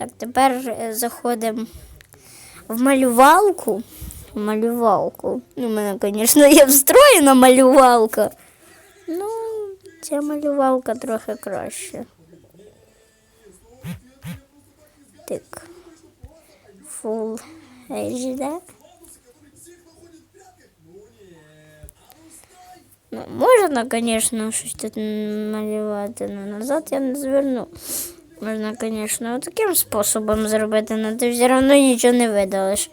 Так, тепер е, заходимо в малювалку. В малювалку. Ну, у мене, звісно, є встроєна малювалка. Ну, ця малювалка трохи краще. Так. Full HD. Ну, можна, звісно, щось тут малювати, але назад я не зверну. Можна, звісно, таким способом зробити, але ти все одно нічого не видалиш.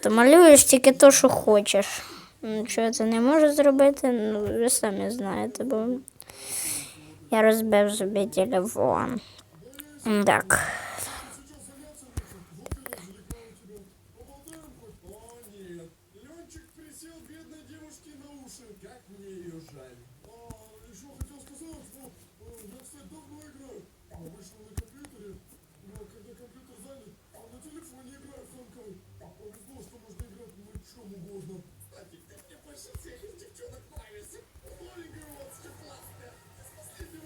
То малюєш тільки то, що хочеш. Нічого це не можу зробити, ну ви самі знаєте, бо я розбив собі телефон. Так. Как мне ее жаль. А, еще хотел сказать, что я, кстати, давно играю. Обычно на компьютере, но когда компьютер занят, а на телефоне играю фанкой. Повезло, что можно играть на чем угодно. Кстати, ты мне больше всех из девчонок нравится. Маленькая вот, классная.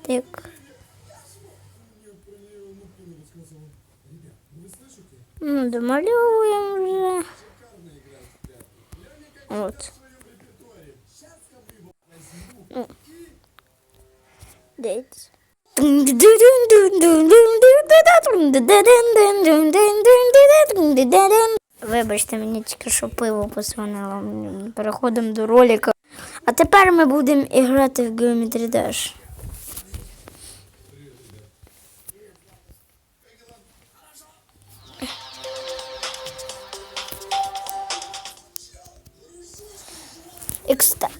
Так. Мне про нее Нука не рассказывал. Ребят, вы слышите? Ну, домальовуємо вже. От. Ну. Дивіться. Вибачте, мені тільки що пиво позвонило. Переходимо до ролика. А тепер ми будемо грати в Geometry Dash. Екстап.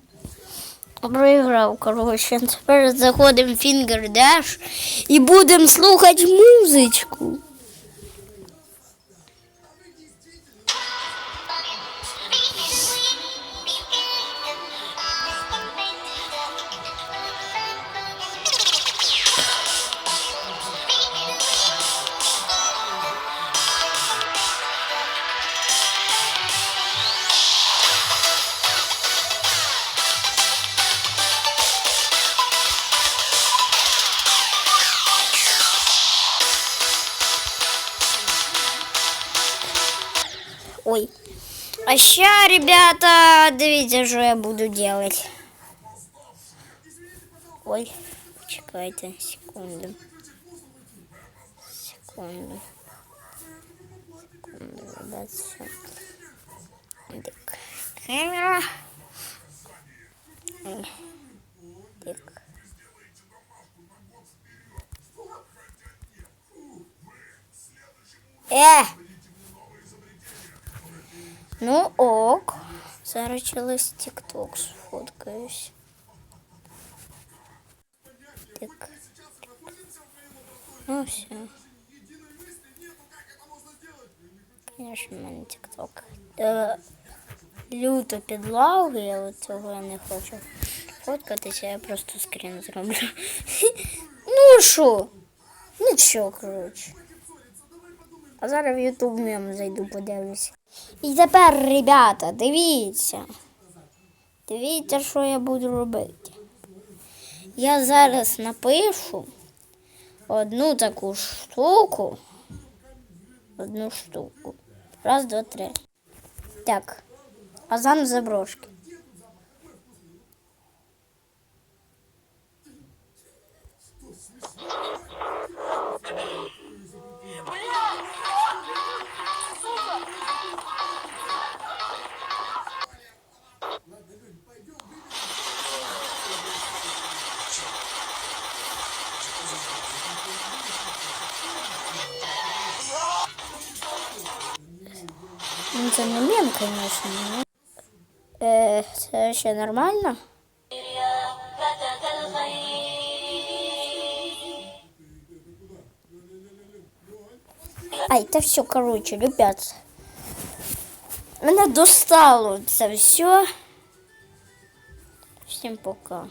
Проіграв, коротше. Тепер заходимо в Finger і будемо слухати музичку. Ой. А ща, ребята, дивіться, що я буду делать. Ой, чекайте, секунду. Секунду. Секунду, ребят, все. Так. Камера. Так. Э! Ну ок. Зараз через TikTok сфоткаюсь. Так. Ну все. Конечно, в мене. Е, люто підлаги, але цього не хочу фоткатися, я просто скрін зроблю. ну що? Нічого, коротше. А зараз в Ютуб мем зайду, подивлюся. І тепер, ребята, дивіться. Дивіться, що я буду робити. Я зараз напишу одну таку штуку. Одну штуку. Раз, два, три. Так. Азан заброшки. Ну, це не мем, звісно. Ну. Е, це ще нормально? Ай, та все, короче, ребят. Мене достало це все. Всім пока.